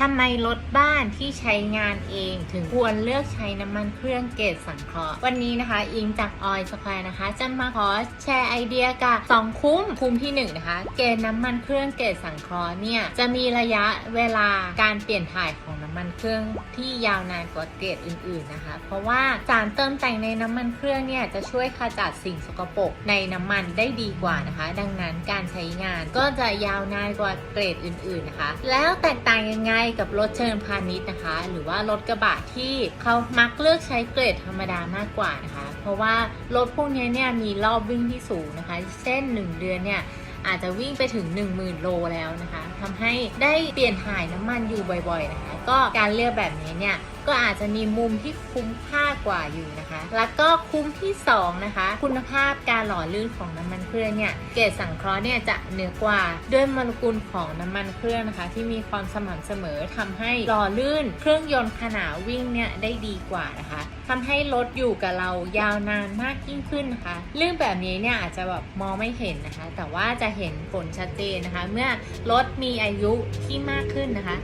ทำไมรถบ้านที่ใช้งานเองถึงควรเลือกใช้น้ำมันเครื่องเกรดสังเคราะห์วันนี้นะคะ อิงจากออยสแควร์นะคะ จะมาขอแชร์ไอเดียกับ 2 คุ้มคุ้มที่ 1 นะคะ เกณฑ์น้ำมันเครื่องเกรดสังเคราะห์เนี่ย จะมีระยะเวลาการเปลี่ยนถ่ายของน้ำมันเครื่องที่ยาวนานกว่าเกรดอื่น ๆนะคะ เพราะว่าสารเติมแต่งในน้ำมันเครื่องเนี่ยจะช่วยขจัดสิ่งสกปรกในน้ำมันได้ดีกว่านะคะ ดังนั้นการใช้งานก็จะยาวนานกว่าเกรดอื่น ๆนะคะ แล้วแตกต่างยังไงกับรถเชิงพาณิชย์นะคะ หรือว่ารถกระบะที่เขามักเลือกใช้เกรดธรรมดามากกว่านะคะ เพราะว่ารถพวกนี้เนี่ยมีรอบวิ่งที่สูงนะคะ เช่น 1 เดือนเนี่ย อาจจะวิ่งไปถึง 10,000 โลแล้วนะคะทำให้ได้เปลี่ยนถ่ายน้ำมันอยู่บ่อยๆนะคะ ก็การเลือกแบบนี้เนี่ยก็อาจจะมีมุมที่คุ้มค่ากว่าอยู่นะคะ แล้วก็คุ้มที่ 2 นะคะ คุณภาพการหล่อลื่นของน้ำมันเครื่องเนี่ย เกรดสังเคราะห์เนี่ยจะเหนือกว่าด้วยโมเลกุลของน้ำมันเครื่องนะคะ ที่มีความสม่ำเสมอทำให้หล่อลื่น เครื่องยนต์ขณะวิ่งเนี่ยได้ดีกว่านะคะทำให้รถอยู่กับเรายาวนานมากยิ่งขึ้นนะคะ เรื่องแบบนี้เนี่ยอาจจะแบบมองไม่เห็นนะคะ แต่ว่าจะเห็นผลชัดเจนนะคะ เมื่อรถมีอายุที่มากขึ้นนะคะ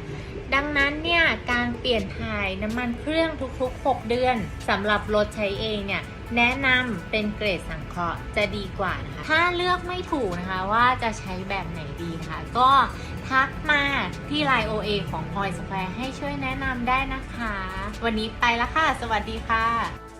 ดังนั้นเนี่ยการเปลี่ยนถ่ายน้ำมันเครื่องทุกๆ 6 เดือนสำหรับรถใช้เองเนี่ยแนะนำเป็นเกรดสังเคราะห์จะดีกว่านะคะ ถ้าเลือกไม่ถูกนะคะว่าจะใช้แบบไหนดีนะคะ ก็ทักมาที่ไลน์ OA ของ Point Square ให้ช่วยแนะนำได้นะคะ วันนี้ไปแล้วค่ะ สวัสดีค่ะ